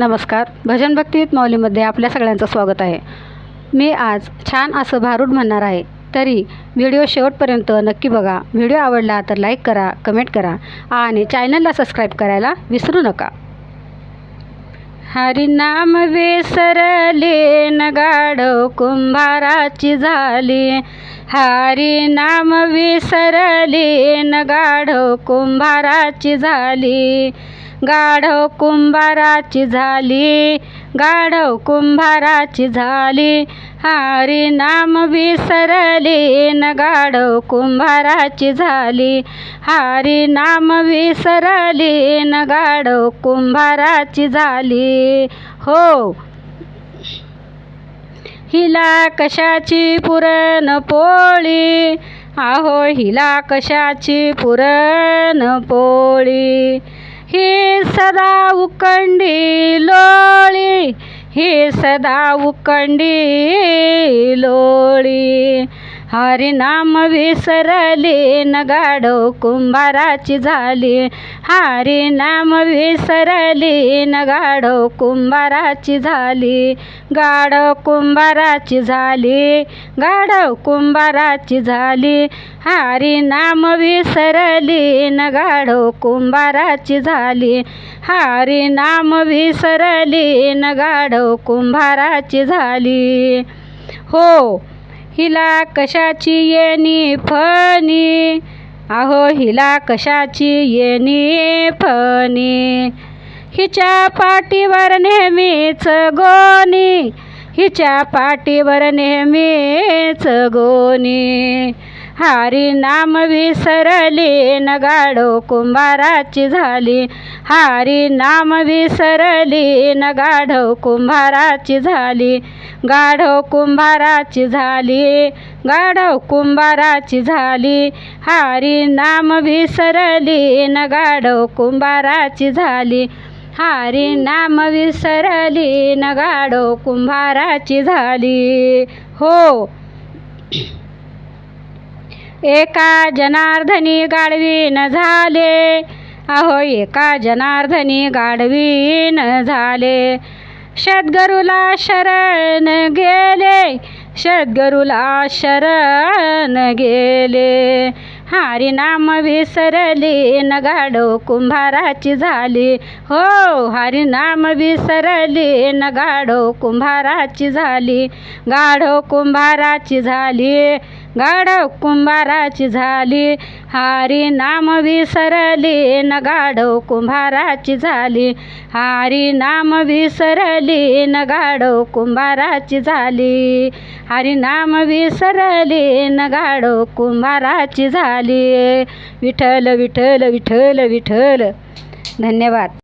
नमस्कार. भजन भक्तीत मौलीमध्ये आपल्या सगळ्यांचं स्वागत आहे. मी आज छान असं भारूड म्हणणार आहे. तरी व्हिडिओ शेवटपर्यंत नक्की बघा. व्हिडिओ आवडला तर लाईक करा कमेंट करा आणि चॅनलला सबस्क्राईब करायला विसरू नका. हरिनाम वेसरले न गाढव कुंभाराची झाली. हरिनाम विसरले न गाढव कुंभाराची झाली. गाढव कुंभाराची झाली गाढव कुंभाराची झाली. हरिनाम विसरली न गाढव कुंभाराची झाली. हरिनाम विसरली न गाढव कुंभाराची झाली. हो. हिला कशाची पुरण पोळी? आहो हिला कशाची पुरण पोळी? ही सदा उकंडी लोळी ही सदा उकंडी लोळी. हरिनाम विसरली न गाढव कुंभाराची झाली. हरिनाम विसरली न गाढव कुंभाराची झाली. गाढव कुंभाराची झाली गाढव कुंभाराची झाली. हरिनाम विसरली न कुंभाराची झाली. हरिनाम विसरली न कुंभ कुंभाराची झाली. हो हिला कशाची येणी फणी? अहो हिला कशाची येणी फणी? हिच्या पाठीवर नेहमीच गोनी हिच्या पाठीवर नेहमीच हारी हरिनाम विसरली नगाडो कुंभाराची झाली. हरिनाम विसरली न कुंभाराची झाली. गाढव कुंभाराची झाली गाढव कुंभाराची झाली. हरिनाम विसरली न गाढव कुंभाराची झाली. हरिनाम विसरली न गाढव कुंभाराची झाली. हो. एका जनार्दनी गाढवीन झाले. अहो एका जनार्दनी गाढवीन झाले. सद्गुरूला शरण गेले. सद्गुरूला शरण गेले. हरिनाम विसरली न गाढव कुंभाराची झाली. हो हरिनाम विसरली न गाढव कुंभाराची झाली. गाढव कुंभाराची झाली. गाढव कुंभाराची झाली. हरिनाम विसरली. न गाढव कुंभाराची झाली. हरिनाम विसरली. न गाढव कुंभाराची झाली. हरिनाम विसरली. न गाढव कुंभाराची झाली. विठ्ठल विठ्ठल विठ्ठल विठ्ठल. धन्यवाद.